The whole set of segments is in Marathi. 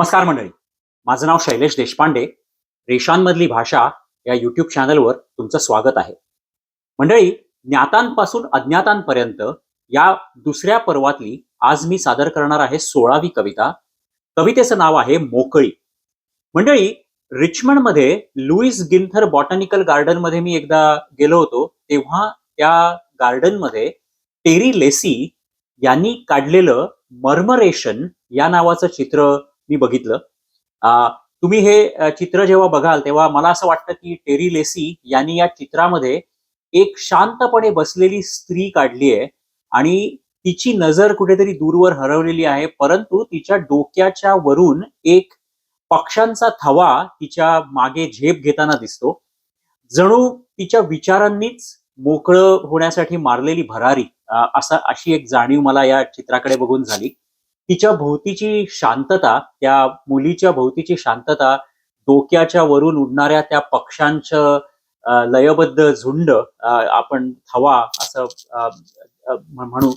नमस्कार मंडळी. माझं नाव शैलेश देशपांडे. रेषांमधली भाषा या युट्यूब चॅनलवर तुमचं स्वागत आहे. मंडळी ज्ञातांपासून अज्ञातांपर्यंत या दुसऱ्या पर्वातली आज मी सादर करणार आहे सोळावी कविता. कवितेचं नाव आहे मोकळी. मंडळी रिचमंडमध्ये लुईस गिन्थर बॉटनिकल गार्डनमध्ये मी एकदा गेलो होतो तेव्हा त्या गार्डनमध्ये टेरी लेसी यांनी काढलेलं मर्मरेशन या नावाचं चित्र मी बघितलं. तुम्ही हे चित्र जेव्हा बघाल तेव्हा मला असं वाटतं की टेरी लेसी यांनी या चित्रामध्ये एक शांतपणे बसलेली स्त्री काढली आहे आणि तिची नजर कुठेतरी दूरवर हरवलेली आहे परंतु तिच्या डोक्याच्या वरून एक पक्ष्यांचा थवा तिच्यामागे झेप घेताना दिसतो. जणू तिच्या विचारांनीच मोकळं होण्यासाठी मारलेली भरारी असं असा अशी एक जाणीव मला या चित्राकडे बघून झाली. तिच्या भोवतीची शांतता त्या मुलीच्या भोवतीची शांतता डोक्याच्या वरून उडणाऱ्या त्या पक्ष्यांचं लयबद्ध झुंड आपण थवा असं म्हणू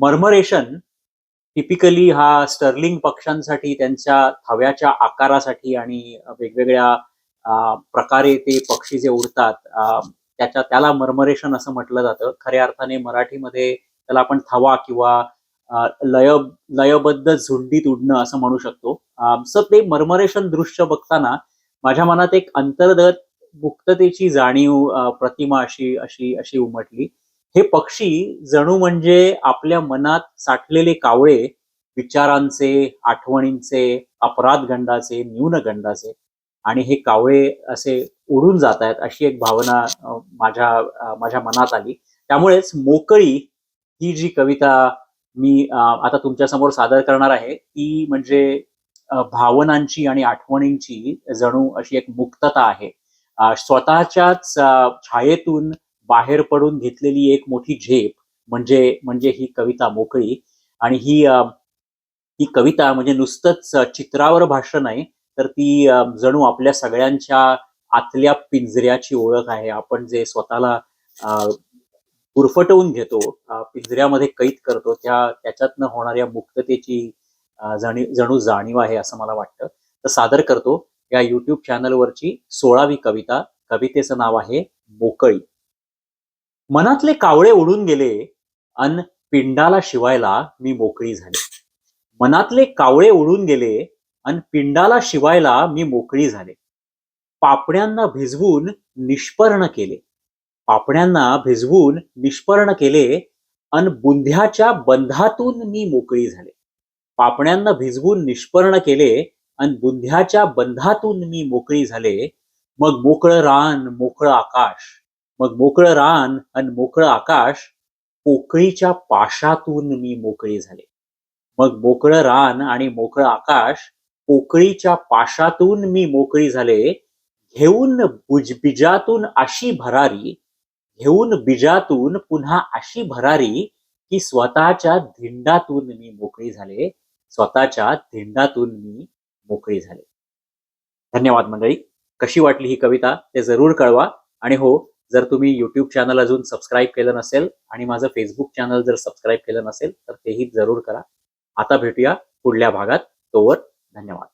मर्मरेशन टिपिकली हा स्टर्लिंग पक्ष्यांसाठी त्यांच्या थव्याच्या आकारासाठी आणि वेगवेगळ्या प्रकारे ते पक्षी जे उडतात त्याच्या त्याला मर्मरेशन असं म्हटलं जातं. खऱ्या अर्थाने मराठीमध्ये त्याला आपण थवा किंवा लय लयबद्ध झुंडीत उडणं असं म्हणू शकतो. सर ते मर्मरेशन दृश्य बघताना माझ्या मनात एक अंतर्गत मुक्ततेची जाणीव प्रतिमा अशी अशी अशी उमटली. हे पक्षी जणू म्हणजे आपल्या मनात साठलेले कावळे विचारांचे आठवणींचे अपराधगंडाचे न्यूनगंडाचे. आणि हे कावळे असे उडून जात आहेत अशी एक भावना माझ्या माझ्या मनात आली. त्यामुळेच मोकळी ही जी कविता मी आता तुमच्यासमोर सादर करणार आहे. ती म्हणजे भावनांची आणि आठवणींची जणू अशी एक मुक्तता आहे. स्वतःच्याच छायेतून बाहेर पडून घेतलेली एक मोठी झेप म्हणजे म्हणजे ही कविता मोकळी. आणि ही ही कविता म्हणजे नुसतंच चित्रावर भाष्य नाही तर ती जणू आपल्या सगळ्यांच्या आतल्या पिंजऱ्याची ओळख आहे. आपण जे स्वतःला गुरफटवून घेतो पिंजऱ्यामध्ये कैद करतो त्या त्याच्यातनं होणाऱ्या मुक्ततेची जाणीव जणू जाणीव आहे असं मला वाटतं. तर सादर करतो या युट्यूब चॅनलवरची सोळावी कविता. कवितेचं नाव आहे मोकळी मनातले कावळे उडून गेले अन पिंडाला शिवायला मी मोकळी झाले. मनातले कावळे उडून गेले अन पिंडाला शिवायला मी मोकळी झाले. पापण्यांना भिजवून निष्पर्ण केले. पापण्यांना भिजवून निष्पर्ण केले अन बुंध्याच्या बंधातून मी मोकळी झाले. पापण्यांना भिजवून निष्पर्ण केले अन बुंध्याच्या बंधातून मी मोकळी झाले. मग मोकळं रान मोकळं आकाश मग मोकळं रान अन मोकळं आकाश पोकळीच्या पाशातून मी मोकळी झाले. मग मोकळं रान आणि मोकळं आकाश पोकळीच्या पाशातून मी मोकळी झाले. घेऊन बुजबिजातून अशी भरारी घेऊन बीजातून पुन्हा अशी भरारी की स्वतःच्या धिंडातून मी मोकळी झाले. स्वतःच्या धिंडातून मी मोकळी झाले. धन्यवाद मंडळी. कशी वाटली ही कविता ते जरूर कळवा. आणि हो जर तुम्ही युट्यूब चॅनल अजून सबस्क्राईब केलं नसेल आणि माझं फेसबुक चॅनल जर सबस्क्राईब केलं नसेल तर तेही जरूर करा. आता भेटूया पुढल्या भागात. तोवर धन्यवाद.